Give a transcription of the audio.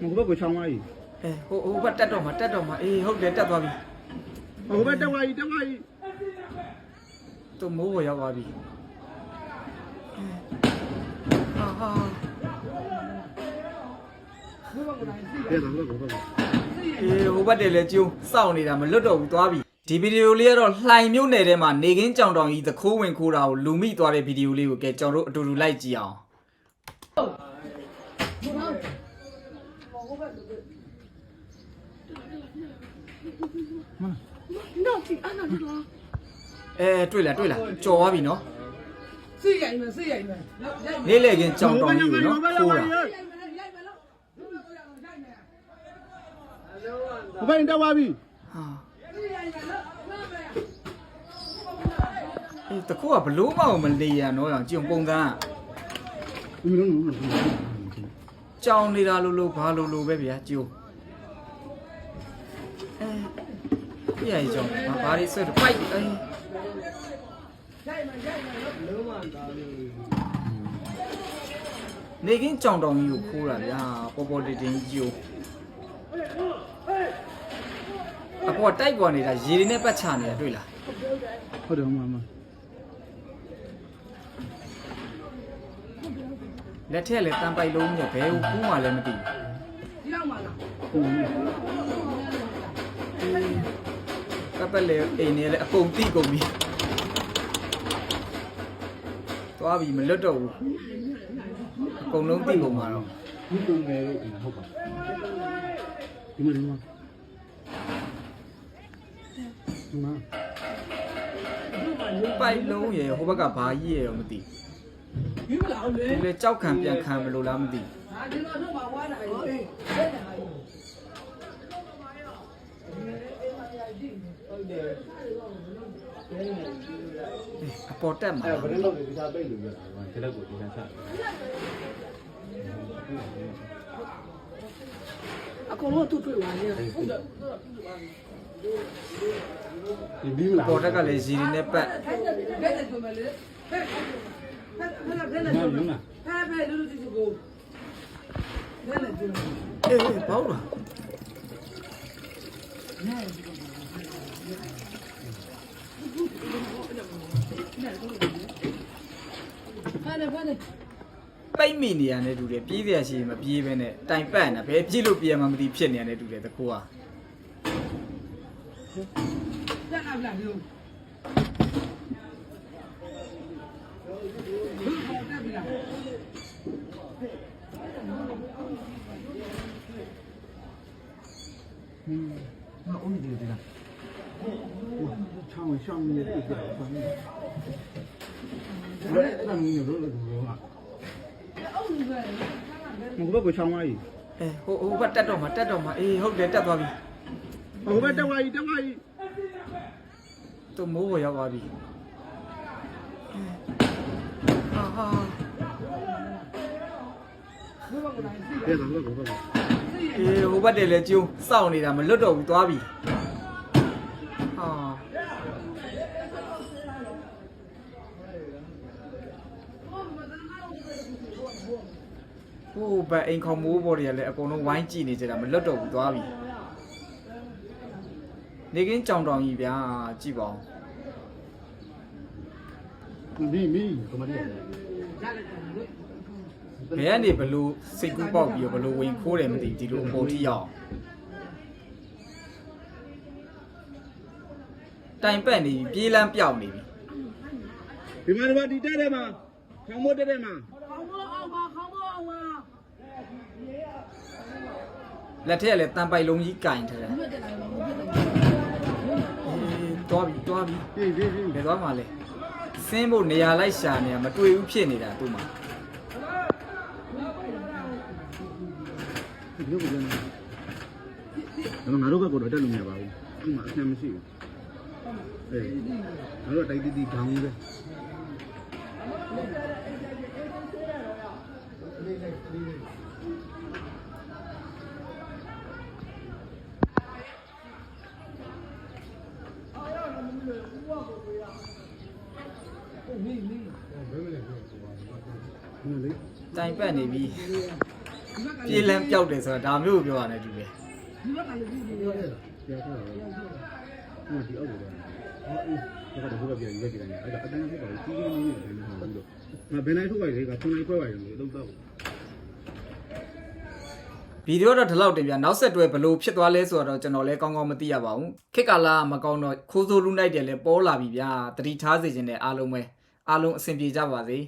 ဟိုဘက်ကိုချောင်းသွားပြီအဲဟိုဟိုဘက်တက်တော့မှာတက်တော့မှာအေးဟုတ်တယ်တက်သွားပြီဟိုဘက်တက်သွားပြီတက်သွားပြီသူမိုးပေါ်ရောက်သွားပြီဟာဟာတဲ့တော့ဘက်ကိုဘက်ကိုအေးဟိုဘက်တည်းလဲကျုံစောင့်နေတာမလွတ်တော့ဘူးသွားပြီဒီဗီဒီယိုလေးကတော့လှိုင်မြို့နယ်ထဲမှာနေကင်းကြောင်တောင်ကြီးသခိုးဝင်ခိုးတာကိုလူမိသွားတဲ့ဗီဒီယိုလေးကိုကဲကျွန်တော်တို့အတူတူလိုက်ကြည့်အောင် နောက်ကြည့်အဲ့နောက်တော့အဲတွေ့လားတွေ့လားကြော်သွားပြီနော်စိတ်ရိုက်မယ်စိတ်ရိုက်မယ်ရိုက်မယ်နေလေကင်းကြောင်တောင်ကြီးကိုနော်ခိုးတာရိုက်မယ်ရိုက်မယ်လို့ဟိုဘက်တက်သွားပြီဟာအေးတခိုးကဘလို့မအောင်မနေရနော်အောင်ကျုံပုံစံကဒီလိုလို ကြောင်နေတာလို့လို့ဘာလို့လို့ပဲဗျာကျိုးအဲပြရည်ကြောင်ဘာဘာလေးဆွဲတော့ပိုက်အေးနေကင်းကြောင်တောင်ကြီးကိုခိုးတာဗျာပေါ်ပေါ်တင်တင်ကြီးကျိုးအပေါ်တိုက်ပေါ်နေတာရေတွေနဲ့ပတ်ချနေတာတွေ့လားဟုတ်တယ်မမ လက်ထက်လည်းတန်ပိုက်လုံးနဲ့ဘဲကိုကူးမှလည်းမသိဒီတော့မှလားဟုတ်တယ်ဘူးကပ်ပက်လည်းအိမ်နဲ့လည်းအကုန်တိကုန်ပြီသွားပြီမလွတ်တော့ဘူးအကုန်လုံးတိကုန်မှာတော့ဒီပုံငယ်လို့ဟုတ်ပါဒီမှာဒီမှာဒီမှာပိုက်လုံးရယ်ဟိုဘက်ကဘာကြီးရယ်တော့မသိ ဒီမလားလေဘူးလေကြောက်ခံပြန်ခံမလို့လားမသိဟာဒီတော့တော့မှာဝါတာရောအေးဆက်တယ်ဟာရောအေးအပေါ်တက်မှာအဲ့ဘယ်လိုလဲဒီစားပိတ်လို့ရတာဒီလက်ကိုဒီစားချအကုန်လုံးသူ့တွေ့သွားတယ်ဟုတ်တယ်ဒီပြီးမလားပေါ်တက်ကလည်းရေတွေနဲ့ပတ်ထို ဖက်ဖက်ဖက်လက်ကျုပ်ဖက်ဖက်လူလူတီတီကိုဖက်လက်ကျုပ်အေးပေါ့လားနဲဘာလဲဘာလဲပိတ်မိနေရတဲ့တူတယ်ပြေးစရာရှိရင်မပြေးပဲနဲ့တိုင်ပတ်နေတာဘယ်ပြေးလို့ပြေးမှမသိဖြစ်နေရတဲ့တူတယ်တကူอ่ะကျန်လာပြီလား ငါအုံးဒီဒီလားချောင်းရှောင်းနေတယ်ပြတ်ပါနေတယ်အဲ့ဒါမျိုးလို့လို့လို့ဟာအုံးပဲဟိုဘက်ကိုချောင်းသွားပြီအဲဟိုဟိုဘက်တက်တော့မှာတက်တော့မှာအေးဟုတ်တယ်တက်သွားပြီဟိုဘက်တက်သွားပြီတက်သွားပြီသူမိုးပေါ်ရောက်သွားပြီဟာဟာတဲ့တော့ဘက်ကိုဘက်ကို အေးဟိုဘက်တည်းလဲကျုံစောင့်နေတာမလွတ်တော့ဘူးသွားပြီဟာဟိုဘက်အိမ်ခေါင်မိုးပေါ်တွေကလည်းအကုန်လုံးဝိုင်းကြည့်နေကြတာမလွတ်တော့ဘူးသွားပြီနေကင်းကြောင်တောင်ကြီးဗျာကြည့်ပါဦးဒီမီကမရီ ဘယ်ကနေဘလို့စိတ်ကူးပေါက်ပြီးတော့ဘလို့ဝင်ခိုးတယ်မသိဘူးဒီလိုအပေါ်ထိရောက်တိုင်ပတ်နေပြီပြေးလန်းပြောက်နေပြီဒီမှာဒီမှာဒီတက်တယ်မှာခေါင်းမိုးတက်တယ်မှာခေါင်းမအောင်ပါခေါင်းမအောင်ပါလက်ထက်ကလည်းတန်ပိုက်လုံးကြီးကင်ထားတယ်ဘယ်တက်လာလဲဘယ်တက်လာလဲအေးတွားပြီတွားပြီပြေးပြေးပြေးဘယ်သွားမှလဲစင်းဖို့နေရာလိုက်ရှာနေတာမတွေ့ဘူးဖြစ်နေတာသူ့မှာ ဒီလိုပြန်နေတော့ငါတို့ဘက်ကတော့တက်လို့မရပါဘူးဒီမှာအဆင်မရှိဘူးအေးငါတို့တိုက်တီးတီးခေါင်းပဲမီမီဟုတ်လေတိုင်ပတ်နေပြီဒီက ပြေးလန်းပြောက်တယ်ဆိုတာဒါမျိုးကိုပြောရတယ်ဒီပဲဒီဘက်ကလည်းဒီလိုပြောရတာပြောထားတာဟိုဒီအောက်ကိုအော်အေးဒါကတော့ဘုရားပြန်ရွေးကြတယ်အဲ့ဒါအတန်းဖြစ်ပါဘူးကြီးကြီးလေးနဲ့ဟုတ်လို့ငါဘယ်နိုင်ထုတ်ပါလေကခုနိုင်ခွဲပါရင်လို့တော့ဗီဒီယိုတော့ဒီလောက်တင်ပြနောက်ဆက်တွဲဘလို့ဖြစ်သွားလဲဆိုတော့ကျွန်တော်လည်းကောင်းကောင်းမသိရပါဘူးခက်ကာလာမကောင်းတော့ခိုးဆိုးလူနိုင်တယ်လည်းပေါ်လာပြီဗျာတတိထားစေခြင်းနဲ့အားလုံးပဲအားလုံးအဆင်ပြေကြပါစေ